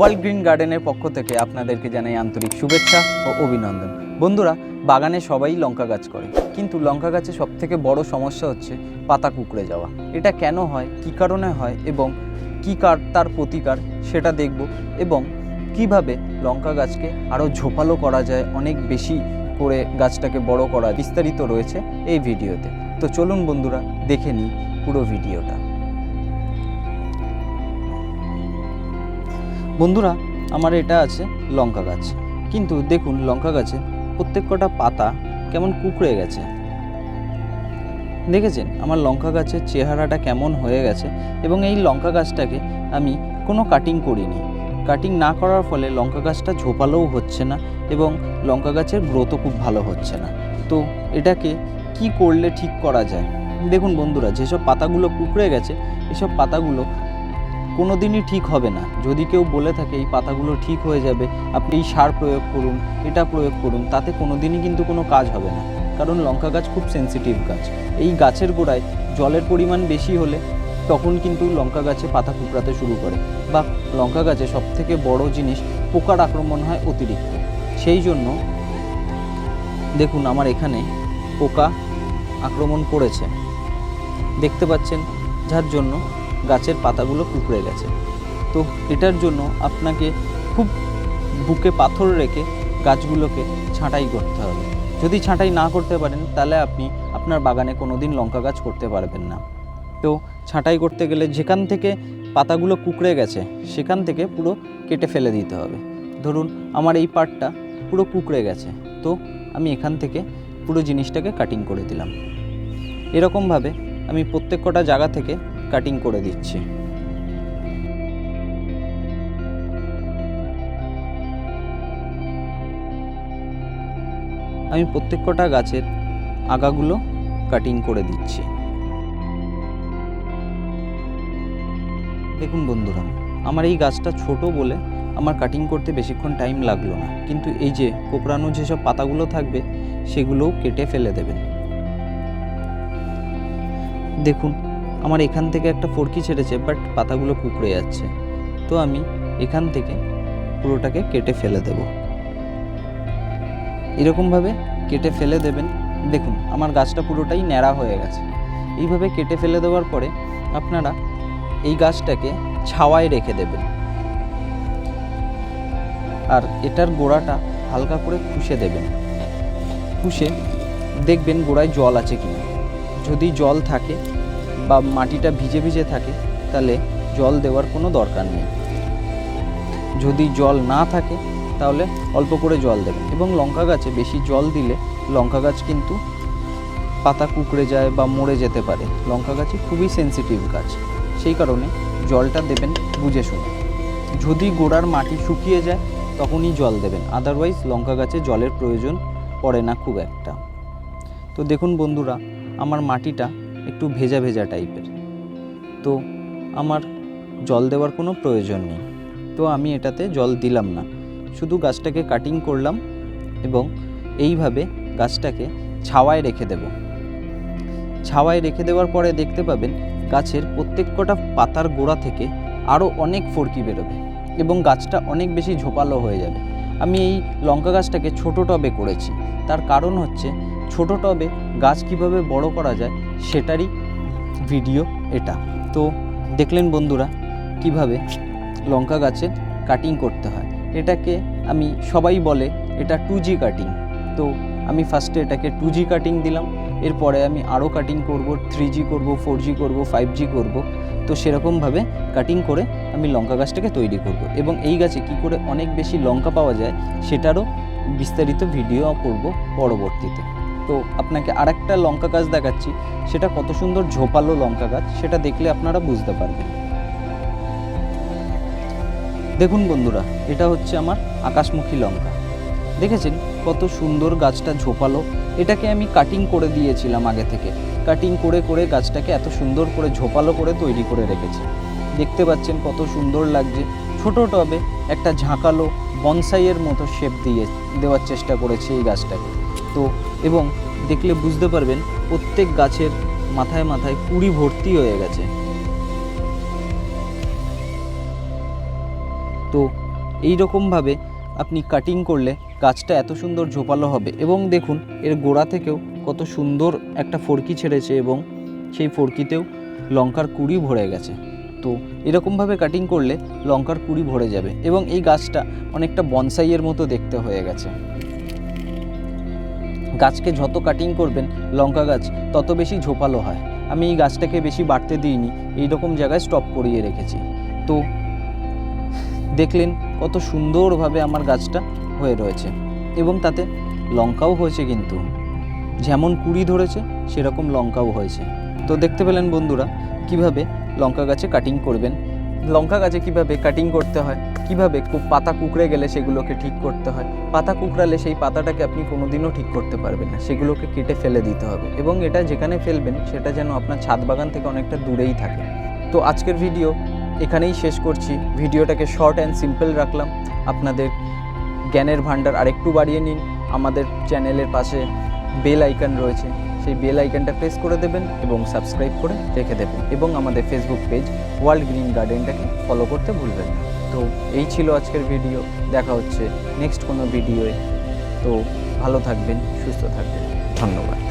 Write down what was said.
World green গার্ডেনের পক্ষ থেকে আপনাদেরকে জানাই আন্তরিক শুভেচ্ছা ও অভিনন্দন। বন্ধুরা, বাগানে সবাই লঙ্কা গাছ করে। কিন্তু লঙ্কা গাছে সবথেকে বড় সমস্যা হচ্ছে পাতা কুকড়ে যাওয়া। এটা কেন হয়, কী কারণে হয় এবং কী কার, তার প্রতিকার সেটা দেখব এবং কীভাবে লঙ্কা গাছকে আরও ঝোপালো করা যায়, অনেক বেশি করে গাছটাকে বড় করা বিস্তারিত রয়েছে এই ভিডিওতে। তো চলুন বন্ধুরা, দেখে নিই পুরো ভিডিওটা। বন্ধুরা, আমার এটা আছে লঙ্কা গাছ। কিন্তু দেখুন, লঙ্কা গাছে প্রত্যেক কটা পাতা কেমন কুকড়ে গেছে। দেখেছেন? আমার লঙ্কা গাছের চেহারাটা কেমন হয়ে গেছে এবং এই লঙ্কা গাছটাকে আমি কোনো কাটিং করিনি। কাটিং না করার ফলে লঙ্কা গাছটা ঝোপালোও হচ্ছে না এবং লঙ্কা গাছের গ্রোথও খুব ভালো হচ্ছে না। তো এটাকে কি করলে ঠিক করা যায়? দেখুন বন্ধুরা, যেসব পাতাগুলো কুকড়ে গেছে, এসব পাতাগুলো কোনো দিনই ঠিক হবে না। যদি কেউ বলে থাকে, এই পাতাগুলো ঠিক হয়ে যাবে, আপনি এই সার প্রয়োগ করুন, এটা প্রয়োগ করুন, তাতে কোনো দিনই কিন্তু কোনো কাজ হবে না। কারণ লঙ্কা গাছ খুব সেনসিটিভ গাছ। এই গাছের গোড়ায় জলের পরিমাণ বেশি হলে তখন কিন্তু লঙ্কা গাছে পাতা কুকড়াতে শুরু করে। বা লঙ্কা গাছে সবথেকে বড় জিনিস পোকার আক্রমণ হয় অতিরিক্ত। সেই জন্য দেখুন আমার এখানে পোকা আক্রমণ করেছে। দেখতে পাচ্ছেন? যার জন্য গাছের পাতাগুলো কুকড়ে গেছে। তো এটার জন্য আপনাকে খুব বুকে পাথর রেখে গাছগুলোকে ছাঁটাই করতে হবে। যদি ছাঁটাই না করতে পারেন, তাহলে আপনি আপনার বাগানে কোনো দিন লঙ্কা গাছ করতে পারবেন না। তো ছাঁটাই করতে গেলে যেখান থেকে পাতাগুলো কুকড়ে গেছে, সেখান থেকে পুরো কেটে ফেলে দিতে হবে। ধরুন, আমার এই পার্টটা পুরো কুকড়ে গেছে, তো আমি এখান থেকে পুরো জিনিসটাকে কাটিং করে দিলাম। এরকমভাবে আমি প্রত্যেক কটা জায়গা থেকে কাটিং করে দিচ্ছি। আমি প্রত্যেক কটা গাছের আগাগুলো কাটিং করে দিচ্ছি। দেখুন বন্ধুরা, আমার এই গাছটা ছোট বলে আমার কাটিং করতে বেশিক্ষণ টাইম লাগল না। কিন্তু এই যে কোপড়ানো যেসব পাতাগুলো থাকবে, সেগুলোও কেটে ফেলে দেবেন। দেখুন আমার এখান থেকে একটা ফরকি ছেড়েছে বাট পাতাগুলো কুকড়ে যাচ্ছে। তো আমি এখান থেকে পুরোটাকে কেটে ফেলে দেব। এরকমভাবে কেটে ফেলে দেবেন। দেখুন, আমার গাছটা পুরোটাই ন্যাড়া হয়ে গেছে। এইভাবে কেটে ফেলে দেওয়ার পরে আপনারা এই গাছটাকে ছাওয়ায় রেখে দেবেন। আর এটার গোড়াটা হালকা করে খুশে দেবেন। খুশে দেখবেন গোড়ায় জল আছে কিনা। যদি জল থাকে বা মাটিটা ভিজে ভিজে থাকে, তাহলে জল দেওয়ার কোনো দরকার নেই। যদি জল না থাকে, তাহলে অল্প করে জল দেবেন এবং লঙ্কা গাছে বেশি জল দিলে লঙ্কা গাছ কিন্তু পাতা কুকড়ে যায় বা মরে যেতে পারে। লঙ্কা গাছে খুবই সেনসিটিভ গাছ। সেই কারণে জলটা দেবেন বুঝে শুনে। যদি গোড়ার মাটি শুকিয়ে যায়, তখনই জল দেবেন। আদারওয়াইজ লঙ্কা গাছে জলের প্রয়োজন পড়ে না খুব একটা। তো দেখুন বন্ধুরা, আমার মাটিটা একটু ভেজা ভেজা টাইপের। তো আমার জল দেওয়ার কোনো প্রয়োজন নেই। তো আমি এটাতে জল দিলাম না। শুধু গাছটাকে কাটিং করলাম এবং এইভাবে গাছটাকে ছাওয়ায় রেখে দেব। ছাওয়ায় রেখে দেওয়ার পরে দেখতে পাবেন গাছের প্রত্যেক কটা পাতার গোড়া থেকে আরও অনেক ফরকি বেরোবে এবং গাছটা অনেক বেশি ঝোপালো হয়ে যাবে। আমি এই লঙ্কা গাছটাকে ছোট টবে করেছি। তার কারণ হচ্ছে ছোট টবে গাছ কীভাবে বড় করা যায় সেটারই ভিডিও এটা। তো দেখলেন বন্ধুরা, কীভাবে লঙ্কা গাছের কাটিং করতে হয়। এটাকে আমি, সবাই বলে এটা টু জি কাটিং তো আমি ফার্স্টে এটাকে টু জি কাটিং দিলাম। এরপরে আমি আরও কাটিং করব থ্রি জি করব ফোর জি করব ফাইভ জি করব। তো সেরকমভাবে কাটিং করে আমি লঙ্কা গাছটাকে তৈরি করব। এবং এই গাছে কি করে অনেক বেশি লঙ্কা পাওয়া যায়, সেটারও বিস্তারিত ভিডিও করব পরবর্তীতে। তো আপনাকে আরেকটা লঙ্কা গাছ দেখাচ্ছি। সেটা কত সুন্দর ঝোপালো লঙ্কা গাছ, সেটা দেখলে আপনারা বুঝতে পারবেন। দেখুন বন্ধুরা, এটা হচ্ছে আমার আকাশমুখী লঙ্কা। দেখেছেন কত সুন্দর গাছটা ঝোপালো? এটাকে আমি কাটিং করে দিয়েছিলাম আগে থেকে। কাটিং করে করে গাছটাকে এত সুন্দর করে ঝোপালো করে তৈরি করে রেখেছি। দেখতে পাচ্ছেন কত সুন্দর লাগছে। ছোট টবে একটা ঝাঁকালো বনসাইয়ের মতো শেপ দিয়ে দেওয়ার চেষ্টা করেছি এই গাছটাকে। তো এবং দেখলে বুঝতে পারবেন প্রত্যেক গাছের মাথায় মাথায় কুড়ি ভর্তি হয়ে গেছে। তো এই রকমভাবে আপনি কাটিং করলে গাছটা এত সুন্দর ঝোপালো হবে এবং দেখুন এর গোড়া থেকেও কত সুন্দর একটা ফরকি ছেড়েছে এবং সেই ফরকিতেও লঙ্কার কুড়ি ভরে গেছে। তো এরকমভাবে কাটিং করলে লঙ্কার কুড়ি ভরে যাবে এবং এই গাছটা অনেকটা বনসাইয়ের মতো দেখতে হয়ে গেছে। গাছকে যত কাটিং করবেন, লঙ্কা গাছ তত বেশি ঝোপালো হয়। আমি এই গাছটাকে বেশি বাড়তে দিইনি এই রকম জায়গায় স্টপ করিয়ে রেখেছি। তো, দেখলেন কত সুন্দরভাবে আমার গাছটা হয়ে রয়েছে। এবং তাতে লঙ্কাও হয়েছে কিন্তু। যেমন কুড়ি ধরেছে, সেরকম লঙ্কাও হয়েছে। তো দেখতে পেলেন বন্ধুরা, কীভাবে লঙ্কা গাছে কাটিং করবেন লঙ্কা গাছে কীভাবে কাটিং করতে হয়, কীভাবে পাতা কুকড়ে গেলে সেগুলোকে ঠিক করতে হয়, পাতা কুকড়ালে সেই পাতাটাকে আপনি কোনোদিনও ঠিক করতে পারবেন না, সেগুলোকে কেটে ফেলে দিতে হবে এবং এটা যেখানে ফেলবেন সেটা যেন আপনার ছাদ বাগান থেকে অনেকটা দূরেই থাকে। তো আজকের ভিডিও এখানেই শেষ করছি। ভিডিওটাকে শর্ট অ্যান্ড সিম্পল রাখলাম। আপনাদের জ্ঞানের ভাণ্ডার আরেকটু বাড়িয়ে নিন। আমাদের চ্যানেলের পাশে বেল আইকন রয়েছে। সেই বেল আইকনটা প্রেস করে দেবেন এবং সাবস্ক্রাইব করে রেখে দেবেন এবং আমাদের ফেসবুক পেজ ওয়ার্ল্ড গ্রিন গার্ডেনটাকে ফলো করতে ভুলবেন না। তো এই ছিল আজকের ভিডিও দেখা হচ্ছে নেক্সট কোনো ভিডিওয়ে তো ভালো থাকবেন, সুস্থ থাকবেন। ধন্যবাদ।